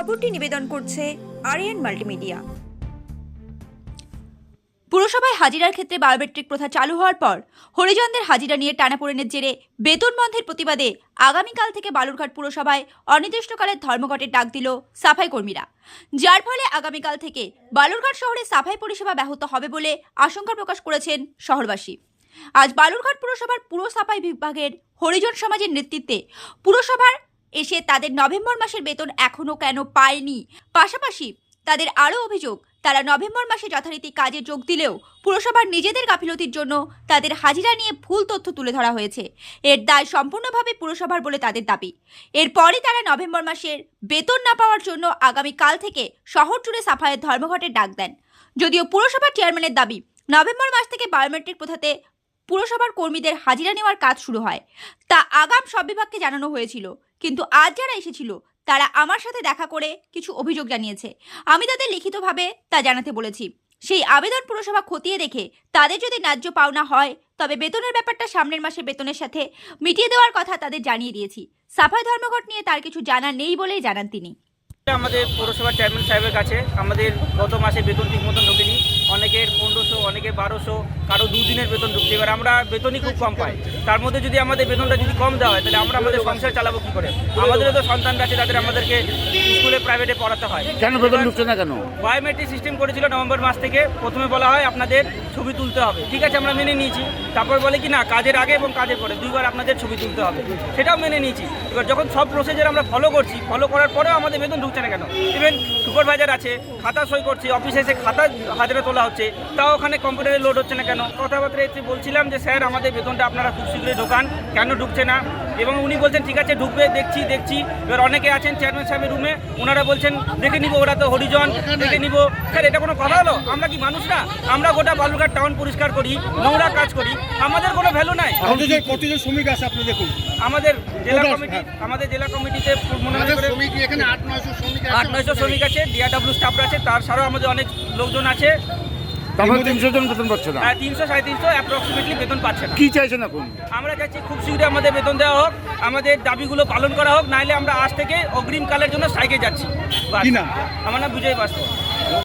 খবরটি নিবেদন করছে আরিয়ান মাল্টিমিডিয়া। পুরসভায় হাজিরার ক্ষেত্রে বায়োমেট্রিক প্রথা চালু হওয়ার পর হরিজনদের হাজিরা নিয়ে টানাপোড়েনের জেরে বেতন বন্ধের প্রতিবাদে আগামীকাল থেকে বালুরঘাট পুরসভায় অনির্দিষ্টকালের ধর্মঘটের ডাক দিল সাফাই কর্মীরা। যার ফলে আগামীকাল থেকে বালুরঘাট শহরে সাফাই পরিষেবা ব্যাহত হবে বলে আশঙ্কা প্রকাশ করেছেন শহরবাসী। আজ বালুরঘাট পুরসভার পুরো সাফাই বিভাগের হরিজন সমাজের নেতৃত্বে পুরসভার এসে তাদের নভেম্বর মাসের বেতন এখনও কেন পায়নি। পাশাপাশি তাদের আরও অভিযোগ, তারা নভেম্বর মাসে যথারীতি কাজে যোগ দিলেও পুরসভার নিজেদের গাফিলতির জন্য তাদের হাজিরা নিয়ে ভুল তথ্য তুলে ধরা হয়েছে। এর দায় সম্পূর্ণভাবে পুরসভার বলে তাদের দাবি। এরপরই তারা নভেম্বর মাসের বেতন না পাওয়ার জন্য আগামী কাল থেকে শহর জুড়ে সাফায়ের ধর্মঘটের ডাক দেন। যদিও পুরসভার চেয়ারম্যানের দাবি, নভেম্বর মাস থেকে বায়োমেট্রিক প্রথাতে পুরসভার কর্মীদের হাজিরা নেওয়ার কাজ শুরু হয়। তা আগাম সব বিভাগকে জানানো হয়েছিল। কিন্তু আজ যারা এসেছিল, তারা আমার সাথে দেখা করে কিছু অভিযোগ জানিয়েছে। আমি তাদের লিখিতভাবে তা জানাতে বলেছি। সেই আবেদন পুরসভা খতিয়ে দেখে তাদের যদি ন্যায্য পাওনা হয়, তবে বেতনের ব্যাপারটা সামনের মাসে বেতনের সাথে মিটিয়ে দেওয়ার কথা তাদের জানিয়ে দিয়েছি। সাফাই ধর্মঘট নিয়ে তার কিছু জানা নেই বলেই জানান তিনি। আমাদের পৌরসভার চেয়ারম্যান সাহেবের কাছে আমাদের গত মাসে বেতন ঠিক মতন ঢোকেনি। অনেকের পনেরোশো, অনেকের বারোশো, কারও দুদিনের বেতন ঢুকছে। এবার আমরা বেতনই খুব কম পাই। তার মধ্যে যদি আমাদের বেতনটা যদি কম দেওয়া হয় তাহলে আমরা আমাদের সংসার চালাবো কী করে? আমাদেরও তো সন্তানরা আছে তাদের আমাদেরকে স্কুলে প্রাইভেটে পড়াতে হয়। কেন বেতন ঢুকছে না কেন? বায়োমেট্রিক সিস্টেম করেছিল নভেম্বর মাস থেকে প্রথমে বলা হয় আপনাদের ছবি তুলতে হবে। ঠিক আছে আমরা মেনে নিয়েছি। তারপর বলে কি না কাজের আগে এবং কাজের পরে দুইবার আপনাদের ছবি তুলতে হবে। সেটাও মেনে নিয়েছি। এবার যখন সব প্রসিজার আমরা ফলো করছি ফলো করার পরেও আমাদের বেতন ঢুকছে না কেন? ইভেন সুপারভাইজার আছে খাতা সই করছি অফিসে এসে খাতা হাজারে তোলা হচ্ছে তাও ওখানে কম্পিউটারে লোড হচ্ছে না কেন? কথাবার্তা বলছিলাম যে স্যার আমাদের বেতনটা আপনারা খুব শীঘ্রই ঢোকান কেন ঢুকছে না? এবং উনি বলছেন ঠিক আছে ঢুকবে দেখছি দেখছি। এবার অনেকে আছেন চেয়ারম্যান সাহেবের রুমে ওনারা বলছেন দেখে নিব ওরা তো হরিজন দেখে নিব। স্যার এটা কোনো কথা হলো? আমরা কি মানুষ না? আমরা গোটা বালুরঘাট টাউন পরিষ্কার করি নোংরা কাজ করি আমাদের কোনো ভ্যালু নাই। শ্রমিক আছে আপনি দেখুন। আমাদের জেলা কমিটি। আমাদের জেলা কমিটিতে শ্রমিক আট নয়শো শ্রমিক আছে। আট নয়শো শ্রমিক আছে ডিআরডব্লিউ স্টাফরা আছে তার ছাড়াও আমাদের অনেক লোকজন আছে। তারপরে তিনশো জন বেতন পাচ্ছে না। তিনশো সাড়ে তিনশো অ্যাপ্রক্সিমেটলি বেতন পাচ্ছে না। কি চাইছেন এখন? আমরা চাইছি খুব শীঘ্রই আমাদের বেতন দেওয়া হোক আমাদের দাবিগুলো পালন করা হোক নাহলে আমরা আজ থেকে অগ্রিম কালের জন্য সাইকে যাচ্ছি। না আমার নাম বিজয় বাস্তব।